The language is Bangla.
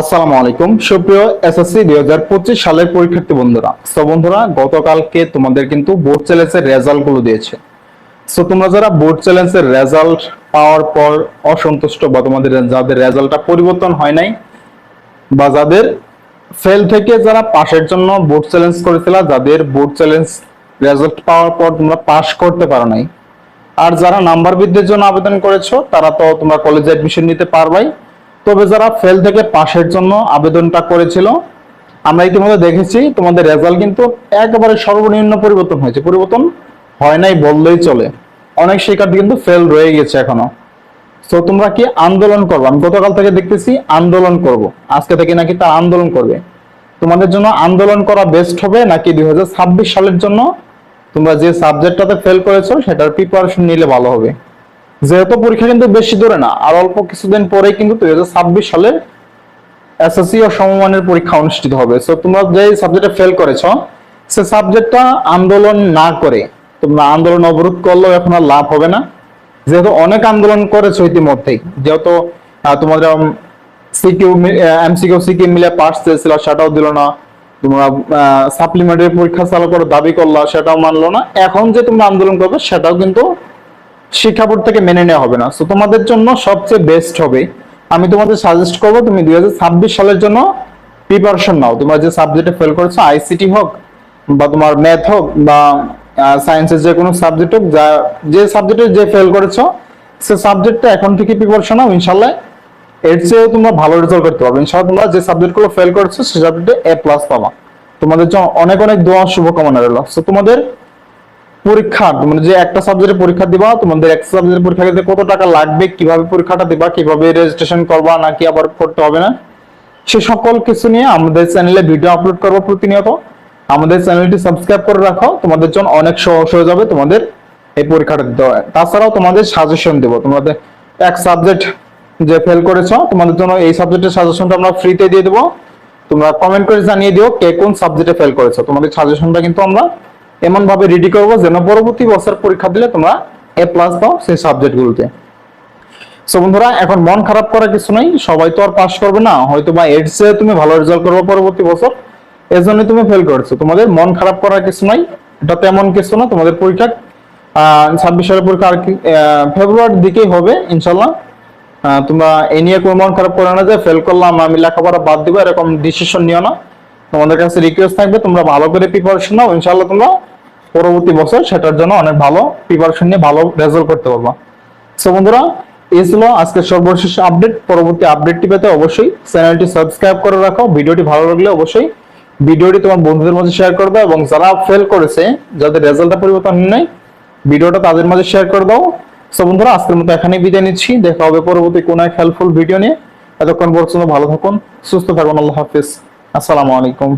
আসসালামু আলাইকুম। সুপ্রিয় এসএসসি দুই হাজার পঁচিশ সালের পরীক্ষার্থী বন্ধুরা, সো বন্ধুরা, গতকালকে তোমাদের কিন্তু বোর্ড চ্যালেঞ্জের রেজাল্টগুলো দিয়েছে। সো তোমরা যারা বোর্ড চ্যালেঞ্জের রেজাল্ট পাওয়ার পর অসন্তুষ্ট বা তোমাদের যাদের রেজাল্টটা পরিবর্তন হয় নাই, বা যাদের ফেল থেকে যারা পাশের জন্য বোর্ড চ্যালেঞ্জ করেছিল, যাদের বোর্ড চ্যালেঞ্জ রেজাল্ট পাওয়ার পর তোমরা পাশ করতে পারো নাই। আর যারা নাম্বার বৃদ্ধির জন্য আবেদন করেছ, তারা তো তোমরা কলেজে অ্যাডমিশন নিতে পারবাই। তবে যারা ফেল থেকে পাশের জন্য আবেদনটা করেছিল, আমরা ইতিমধ্যে দেখেছি তোমাদের রেজাল্ট কিন্তু একেবারে সর্বনিম্ন পরিবর্তন হয়েছে। পরিবর্তন হয় নাই বললেই চলে। অনেক শিক্ষার্থী কিন্তু ফেল রয়ে গেছে এখনও। তো তোমরা কি আন্দোলন করব? আমি গতকাল থেকে দেখতেছি আন্দোলন করব। আজকে থেকে নাকি তার আন্দোলন করবে। তোমাদের জন্য আন্দোলন করা বেস্ট হবে নাকি দুই হাজার ছাব্বিশ সালের জন্য? তোমরা যে সাবজেক্টটাতে ফেল করেছ, সেটার প্রিপারেশন নিলে ভালো হবে। যেহেতু পরীক্ষা কিন্তু বেশি দূরে না, আর অল্প কিছুদিন পরেই কিন্তু দুই সালের এসএসসি ও সমমানের পরীক্ষা অনুষ্ঠিত হবে। সো তোমরা যে সাবজেক্টে ফেল করেছ, সে সাবজেক্টটা আন্দোলন না করে তোমরা আন্দোলন অবরোধ করলেও এখন আর লাভ হবে না। যেহেতু অনেক আন্দোলন করেছ ইতিমধ্যেই, যেহেতু তোমাদের সিকিউ এমসিকিউ সিকিউ মিলে পাস চেয়েছিল সেটাও দিল না। তোমরা সাপ্লিমেন্টারি পরীক্ষা চালু করে দাবি করলা, সেটাও মানলো না। এখন যে তোমরা আন্দোলন করবে, সেটাও কিন্তু শিক্ষা বোর্ড থেকে মেনে নেওয়া হবে না। সো তোমাদের জন্য সবচেয়ে বেস্ট হবে, আমি তোমাদের সাজেস্ট করব, তুমি দু হাজার ছাব্বিশ সালের জন্য প্রিপারেশন নাও। তোমরা যে সাবজেক্টে ফেল করেছ আইসিটি হোক বা তোমার ম্যাথ হোক বা সায়েন্সের যে কোনো সাবজেক্ট হোক, যা, যে সাবজেক্টে যে ফেল করেছ, সে সাবজেক্টটা এখন থেকে প্রিপারেশন নাও। ইনশাল্লাহ এর চেয়েও তোমরা ভালো রেজাল্ট করতে পারবে। ইনশাল্লাহ তোমরা যে সাবজেক্টগুলো ফেল করেছ, সে সাবজেক্টে এ প্লাস পাবা। তোমাদের জন্য অনেক অনেক দোয়া, শুভকামনা রইল। সো তোমাদের পরীক্ষা মানে যে একটা সাবজেক্টের পরীক্ষা দিবা, তোমাদের একটা সাবজেক্টের পরীক্ষা দিতে কত টাকা লাগবে, কীভাবে পরীক্ষাটা দিবা, কীভাবে রেজিস্ট্রেশন করবা, নাকি আবার করতে হবে না? সে সকল কিছু নিয়ে আমাদের চ্যানেলে ভিডিও আপলোড করব প্রতিনিয়ত। আমাদের চ্যানেলটি সাবস্ক্রাইব করে রাখো, তোমাদের জন্য অনেক সহজ হয়ে যাবে তোমাদের এই পরীক্ষাটা দিতে হয়। তাছাড়াও তোমাদের সাজেশন দেবো, তোমাদের এক সাবজেক্ট যে ফেল করেছ, তোমাদের জন্য এই সাবজেক্টের সাজেশনটা আমরা ফ্রিতে দিয়ে দেবো। তোমরা কমেন্ট করে জানিয়ে দিও কে কোন সাবজেক্টে ফেল করেছ। তোমাদের সাজেশনটা কিন্তু আমরা এমন ভাবে রেডি করব যেন পরবর্তী বছর পরীক্ষা দিলে তোমরা এ প্লাস পাও সেই সাবজেক্টগুলোতে সো বন্ধুরা, এখন মন খারাপ করার কিছু নাই, সবাই তো আর পাস করবে না হয়তো বা এইডস এ তুমি ভালো রেজাল্ট করবে পরবর্তী বছর। এজন্য তুমি ফেল করেছ। তোমাদের মন খারাপ করার কিছু নাই, এটা তেমন কিছু না, তোমাদের পরীক্ষা ছাব্বিশ পরীক্ষা আর কি ফেব্রুয়ারির দিকেই হবে ইনশাল্লাহ তোমরা এ নিয়ে কোনো মন খারাপ করে না যে ফেল করলাম, আমি লেখাপড়া বাদ দিব, এরকম ডিসিশন নিও না। তোমাদের কাছে রিকোয়েস্ট থাকবে, তোমরা ভালো করে প্রিপারেশন নাও ইনশাল্লাহ তোমরা পরবর্তী বছর সেটার জন্য অনেক ভালো প্রিপারেশন নিয়ে ভালো রেজাল্ট করতে পারবা। সো বন্ধুরা, এই ছিল আজকের সর্বশেষ আপডেট পরবর্তী আপডেটটি পেতে অবশ্যই চ্যানেলটি সাবস্ক্রাইব করে রাখো। ভিডিওটি ভালো লাগলে অবশ্যই ভিডিওটি তোমার বন্ধুদের মাঝে শেয়ার করে দাও এবং যারা ফেল করেছে, যাদের রেজাল্টটা পরিবর্তন নেই, ভিডিওটা তাদের মাঝে শেয়ার করে দাও। সো বন্ধুরা, আজকের মতো এখানেই বিদায় নিচ্ছি। দেখা হবে পরবর্তী কোনো এক হেল্পফুল ভিডিও নিয়ে। এতক্ষণ পর্যন্ত ভালো থাকুন, সুস্থ থাকুন। আল্লাহ হাফিজ। আসসালামু আলাইকুম।